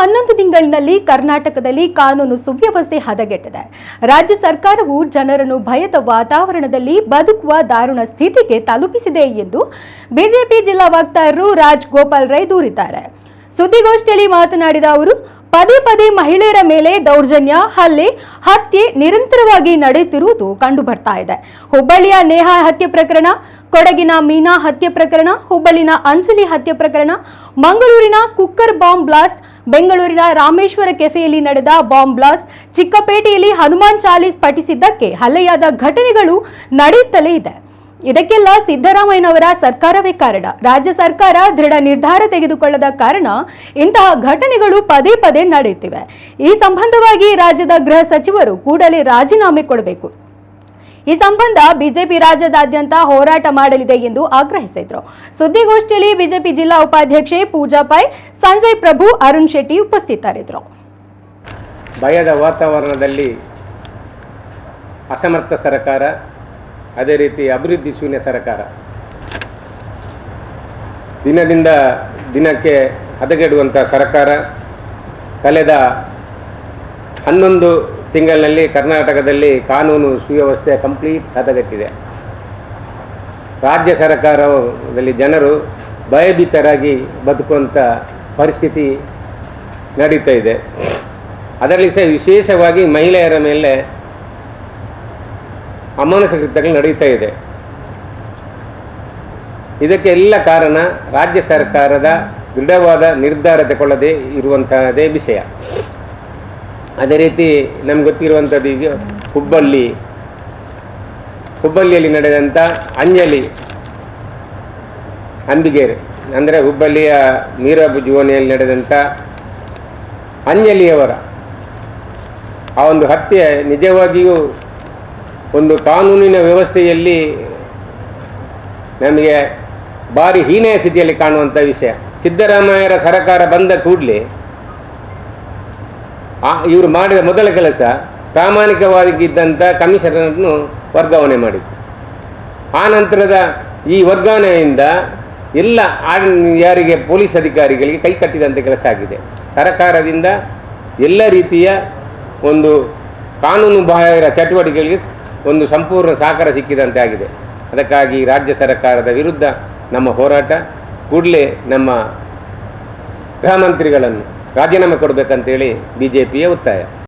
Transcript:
ಹನ್ನೊಂದು ತಿಂಗಳಿನಲ್ಲಿ ಕರ್ನಾಟಕದಲ್ಲಿ ಕಾನೂನು ಸುವ್ಯವಸ್ಥೆ ಹದಗೆಟ್ಟಿದೆ. ರಾಜ್ಯ ಸರ್ಕಾರವು ಜನರನ್ನು ಭಯದ ವಾತಾವರಣದಲ್ಲಿ ಬದುಕುವ ದಾರುಣ ಸ್ಥಿತಿಗೆ ತಲುಪಿಸಿದೆ ಎಂದು ಬಿಜೆಪಿ ಜಿಲ್ಲಾ ವಕ್ತಾರರು ರಾಜ್ ಗೋಪಾಲ್ ರೈ ದೂರಿದ್ದಾರೆ. ಸುದ್ದಿಗೋಷ್ಠಿಯಲ್ಲಿ ಮಾತನಾಡಿದ ಅವರು, ಪದೇ ಪದೇ ಮಹಿಳೆಯರ ಮೇಲೆ ದೌರ್ಜನ್ಯ, ಹಲ್ಲೆ, ಹತ್ಯೆ ನಿರಂತರವಾಗಿ ನಡೆಯುತ್ತಿರುವುದು ಕಂಡು ಬರ್ತಾ ಇದೆ. ಹುಬ್ಬಳ್ಳಿಯ ನೇಹಾ ಹತ್ಯೆ ಪ್ರಕರಣ, ಕೊಡಗಿನ ಮೀನಾ ಹತ್ಯೆ ಪ್ರಕರಣ, ಹುಬ್ಬಳ್ಳಿನ ಅಂಜಲಿ ಹತ್ಯೆ ಪ್ರಕರಣ, ಮಂಗಳೂರಿನ ಕುಕ್ಕರ್ ಬಾಂಬ್ ಬ್ಲಾಸ್ಟ್ ಬೆಂಗಳೂರಿನ ರಾಮೇಶ್ವರ ಕೆಫೆಯಲ್ಲಿ ನಡೆದ ಬಾಂಬ್ ಬ್ಲಾಸ್ಟ್ ಚಿಕ್ಕಪೇಟೆಯಲ್ಲಿ ಹನುಮಾನ್ ಚಾಲೀಸ್ ಪಠಿಸಿದ್ದಕ್ಕೆ ಹಲ್ಲೆಯಾದ ಘಟನೆಗಳು ನಡೆಯುತ್ತಲೇ ಇದೆ. ಇದಕ್ಕೆಲ್ಲ ಸಿದ್ದರಾಮಯ್ಯನವರ ಸರ್ಕಾರವೇ ಕಾರಣ. ರಾಜ್ಯ ಸರ್ಕಾರ ದೃಢ ನಿರ್ಧಾರ ತೆಗೆದುಕೊಳ್ಳದ ಕಾರಣ ಇಂತಹ ಘಟನೆಗಳು ಪದೇ ಪದೇ ನಡೆಯುತ್ತಿವೆ. ಈ ಸಂಬಂಧವಾಗಿ ರಾಜ್ಯದ ಗೃಹ ಸಚಿವರು ಕೂಡಲೇ ರಾಜೀನಾಮೆ ಕೊಡಬೇಕು. ಈ ಸಂಬಂಧ ಬಿಜೆಪಿ ರಾಜ್ಯದಾದ್ಯಂತ ಹೋರಾಟ ಮಾಡಲಿದೆ ಎಂದು ಆಗ್ರಹಿಸಿದ್ರು. ಸುದ್ದಿಗೋಷ್ಠಿಯಲ್ಲಿ ಬಿಜೆಪಿ ಜಿಲ್ಲಾ ಉಪಾಧ್ಯಕ್ಷೆ ಪೂಜಾ ಪೈ ಸಂಜಯ್ ಪ್ರಭು, ಅರುಣ್ ಶೆಟ್ಟಿ ಉಪಸ್ಥಿತರಿದ್ದರು. ಭಯದ ವಾತಾವರಣದಲ್ಲಿ ಅಸಮರ್ಥ ಸರ್ಕಾರ, ಅದೇ ರೀತಿ ಅಭಿವೃದ್ಧಿ ಶೂನ್ಯ ಸರ್ಕಾರ. ದಿನದಿಂದ ದಿನಕ್ಕೆ ಹದಗೆಡುವಂಥ ಸರ್ಕಾರ, ಕಳೆದ ಹನ್ನೊಂದು ತಿಂಗಳಿನಲ್ಲಿ ಕರ್ನಾಟಕದಲ್ಲಿ ಕಾನೂನು ಸುವ್ಯವಸ್ಥೆ ಕಂಪ್ಲೀಟ್ ಹದಗೆಟ್ಟಿದೆ. ರಾಜ್ಯ ಸರ್ಕಾರದಲ್ಲಿ ಜನರು ಭಯಭೀತರಾಗಿ ಬದುಕುವಂಥ ಪರಿಸ್ಥಿತಿ ನಡೀತಾ ಇದೆ. ಅದರಲ್ಲಿ ಸಹ ವಿಶೇಷವಾಗಿ ಮಹಿಳೆಯರ ಮೇಲೆ ಅಮಾನುಸಕೃತಗಳು ಕೃತ್ಯಗಳು ನಡೀತಾ ಇದೆ. ಇದಕ್ಕೆ ಎಲ್ಲ ಕಾರಣ ರಾಜ್ಯ ಸರ್ಕಾರದ ದೃಢವಾದ ನಿರ್ಧಾರ ತಗೊಳ್ಳದೆ ಇರುವಂತಹದೇ ವಿಷಯ. ಅದೇ ರೀತಿ ನಮ್ಗೆ ಗೊತ್ತಿರುವಂಥದ್ದು ಈಗ ಹುಬ್ಬಳ್ಳಿ. ಹುಬ್ಬಳ್ಳಿಯಲ್ಲಿ ನಡೆದಂಥ ಅಂಜಲಿ, ಅಂಬಿಗೇರಿ, ಅಂದರೆ ಹುಬ್ಬಳ್ಳಿಯ ಮೀರಾಬು ಜುವನಿಯಲ್ಲಿ ನಡೆದಂಥ ಅಂಜಲಿಯವರ ಆ ಒಂದು ಹತ್ಯೆ ನಿಜವಾಗಿಯೂ ಒಂದು ಕಾನೂನಿನ ವ್ಯವಸ್ಥೆಯಲ್ಲಿ ನಮಗೆ ಭಾರಿ ಹೀನೆಯ ಸ್ಥಿತಿಯಲ್ಲಿ ಕಾಣುವಂಥ ವಿಷಯ. ಸಿದ್ದರಾಮಯ್ಯರ ಸರಕಾರ ಬಂದ ಕೂಡಲೇ ಇವರು ಮಾಡಿದ ಮೊದಲ ಕೆಲಸ ಪ್ರಾಮಾಣಿಕವಾಗಿದ್ದಂಥ ಕಮಿಷನರನ್ನು ವರ್ಗಾವಣೆ ಮಾಡಿತು ಆ ನಂತರದ ಈ ವರ್ಗಾವಣೆಯಿಂದ ಎಲ್ಲ ಆಡ ಯಾರಿಗೆ ಪೊಲೀಸ್ ಅಧಿಕಾರಿಗಳಿಗೆ ಕೈ ಕಟ್ಟಿದಂಥ ಕೆಲಸ ಆಗಿದೆ. ಸರ್ಕಾರದಿಂದ ಎಲ್ಲ ರೀತಿಯ ಒಂದು ಕಾನೂನು ಬಾಹಿರ ಚಟುವಟಿಕೆಗಳಿಗೆ ಒಂದು ಸಂಪೂರ್ಣ ಸಹಕಾರ ಸಿಕ್ಕಿದಂತೆ ಆಗಿದೆ. ಅದಕ್ಕಾಗಿ ರಾಜ್ಯ ಸರ್ಕಾರದ ವಿರುದ್ಧ ನಮ್ಮ ಹೋರಾಟ, ಕೂಡಲೇ ನಮ್ಮ ಗೃಹ ಮಂತ್ರಿಗಳನ್ನು ರಾಜೀನಾಮೆ ಕೊಡಬೇಕಂತೇಳಿ ಬಿ ಜೆ ಪಿಯ ಒತ್ತಾಯ.